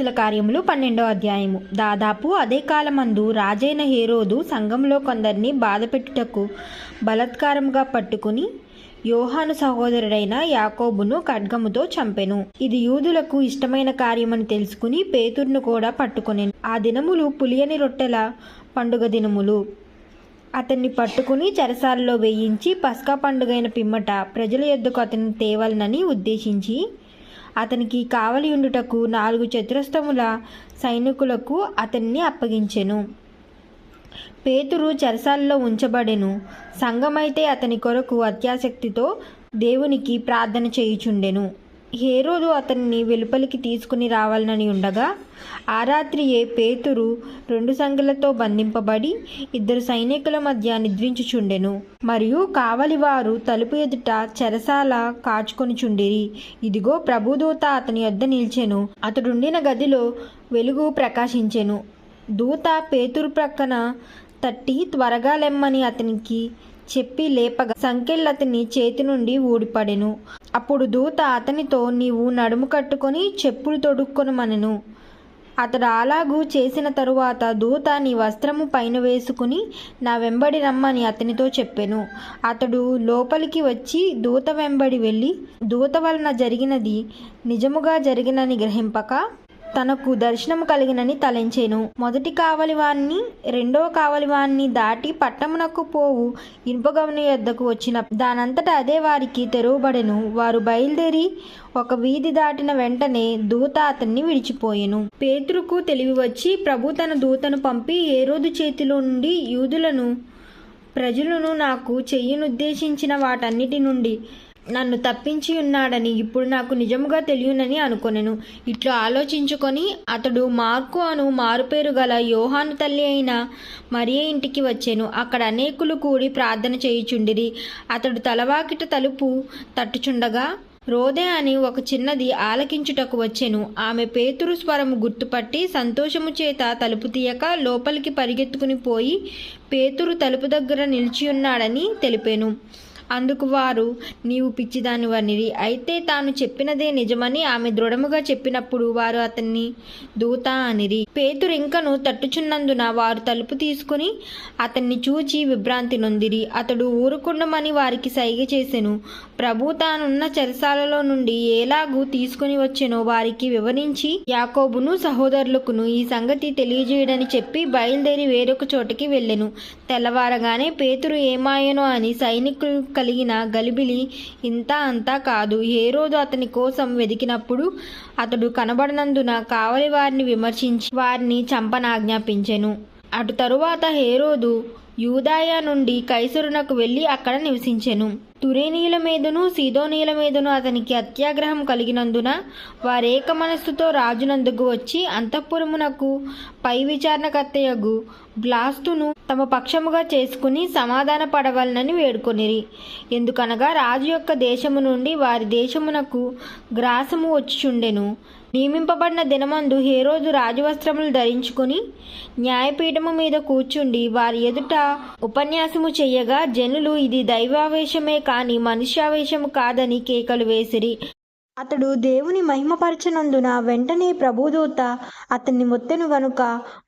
అపోస్తుల కార్యములు పన్నెండో అధ్యాయము. దాదాపు అదే కాలమందు రాజైన హేరోదు సంఘంలో కొందరిని బాధపెట్టుటకు బలాత్కారముగా పట్టుకుని యోహాను సహోదరుడైన యాకోబును ఖడ్గముతో చంపెను. ఇది యూదులకు ఇష్టమైన కార్యమని తెలుసుకుని పేతురును కూడా పట్టుకొనెను. ఆ దినములు పులియని రొట్టెల పండుగ దినములు. అతన్ని పట్టుకుని చెరసాలలో వేయించి పస్కా పండుగైన పిమ్మట ప్రజల యొద్దకు అతన్ని తేవాలనని ఉద్దేశించి అతనికి కావలి ఉండుటకు నాలుగు చతురస్తముల సైనికులకు అతన్ని అప్పగించెను. పేతురు చెరసాలలో ఉంచబడెను. సంఘమైతే అతని కొరకు అత్యాసక్తితో దేవునికి ప్రార్థన చేయుచుండెను. హేరోదు అతన్ని వెలుపలికి తీసుకుని రావాలని ఉండగా ఆ రాత్రియే పేతురు రెండు సంఖ్యలతో బంధింపబడి ఇద్దరు సైనికుల మధ్య నిద్రించుచుండెను. మరియు కావలివారు తలుపు ఎదుట చెరసాల కాచుకొనిచుండిరి ఇదిగో ప్రభుదూత అతని యొద్ద నిలిచెను. అతడుండిన గదిలో వెలుగు ప్రకాశించెను. దూత పేతురు ప్రక్కన తట్టి త్వరగా లెమ్మని అతనికి చెప్పి లేపగా సంకెళ్ళతని చేతి నుండి ఊడిపడెను. అప్పుడు దూత అతనితో నీవు నడుము కట్టుకొని చెప్పులు తొడుక్కొనమనెను. అతడు అలాగూ చేసిన తరువాత దూత నీ వస్త్రము పైన వేసుకుని నా వెంబడి రమ్మని అతనితో చెప్పెను. అతడు లోపలికి వచ్చి దూత వెంబడి వెళ్ళి దూత వలన జరిగినది నిజముగా జరిగినని గ్రహింపక తనకు దర్శనం కలిగినని తలంచెను. మొదటి కావలివాన్ని రెండవ కావలివాన్ని దాటి పట్టమునకు పోవు ఇనుపగవని యొద్దకు వచ్చిన దానంతట అదే వారికి తెరవబడెను. వారు బయలుదేరి ఒక వీధి దాటిన వెంటనే దూత అతన్ని విడిచిపోయెను. పేతురుకు తెలివి వచ్చి ప్రభు తన దూతను పంపి ఏరోదు చేతిలో నుండి యూదులను ప్రజలను నాకు చెయ్యనుద్దేశించిన వాటన్నిటి నుండి నన్ను తప్పించి ఉన్నాడని ఇప్పుడు నాకు నిజముగా తెలియనని అనుకొనెను. ఇట్లా ఆలోచించుకొని అతడు మార్కు అను మారుపేరు గల యోహాను తల్లి అయిన మరియే ఇంటికి వచ్చాను. అక్కడ అనేకులు కూడి ప్రార్థన చేయుచుండిరి. అతడు తలవాకిట తలుపు తట్టుచుండగా రోదే అని ఒక చిన్నది ఆలకించుటకు వచ్చెను. ఆమె పేతురు స్వరము గుర్తుపట్టి సంతోషము చేత తలుపు తీయక లోపలికి పరిగెత్తుకుని పోయి పేతురు తలుపు దగ్గర నిలిచియున్నాడని తెలిపాను. అందుకు వారు నీవు పిచ్చిదాని వనిరి అయితే తాను చెప్పినదే నిజమని ఆమె దృఢముగా చెప్పినప్పుడు వారు అతన్ని దూత అనిరి. పేతురు ఇంకను తట్టుచున్నందున వారు తలుపు తీసుకుని అతన్ని చూచి విభ్రాంతి నొందిరి. అతడు ఊరుకుండమని వారికి సైగ చేసెను. ప్రభు తానున్న చెరసాలలో నుండి ఎలాగూ తీసుకుని వచ్చెనో వారికి వివరించి యాకోబును సహోదరులకును ఈ సంగతి తెలియజేయడని చెప్పి బయలుదేరి వేరొక చోటికి వెళ్ళెను. తెల్లవారగానే పేతురు ఏమాయనో అని సైనికులు కలిగిన గలిబిలి ఇంత అంతా కాదు. ఏ రోజు అతని కోసం వెదికినప్పుడు అతడు కనబడనందున కావలి వారిని విమర్శించి వారిని చంపనాజ్ఞాపించెను. అటు తరువాత హేరోదు యూదాయ నుండి కైసరునకు వెళ్ళి అక్కడ నివసించెను. తురేనీల మీదను సీదోనీల మీదను అతనికి అత్యాగ్రహం కలిగినందున వారేక మనస్సుతో రాజునందుకు వచ్చి అంతఃపురమునకు పై విచారణకర్తయగు బ్లాస్తును తమ పక్షముగా చేసుకుని సమాధాన పడవలనని వేడుకొనిరి. ఎందుకనగా రాజు యొక్క దేశము నుండి వారి దేశమునకు గ్రాసము వచ్చిచుండెను. నియమింపబడిన దినమందు హేరోదు రాజవస్త్రములు ధరించుకుని న్యాయపీఠము మీద కూర్చుండి వారి ఎదుట ఉపన్యాసము చేయగా జనులు ఇది దైవావేశమే కాని మనుష్యావేశము కాదని కేకలు వేసిరి. అతడు దేవుని మహిమపరచనందున వెంటనే ప్రభుదూత అతన్ని మొత్తెను గనుక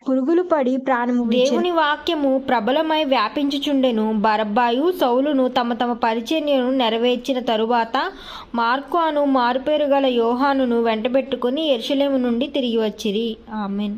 పురుగులు పడి ప్రాణము దేవుని వాక్యము ప్రబలమై వ్యాపించుచుండెను. బరబ్బాయు సౌలును తమ తమ పరిచర్యను నెరవేర్చిన తరువాత మార్కు అను మారుపేరు గల యోహానును వెంటబెట్టుకుని ఎరుషలేము నుండి తిరిగి వచ్చిరి. ఆమెన్.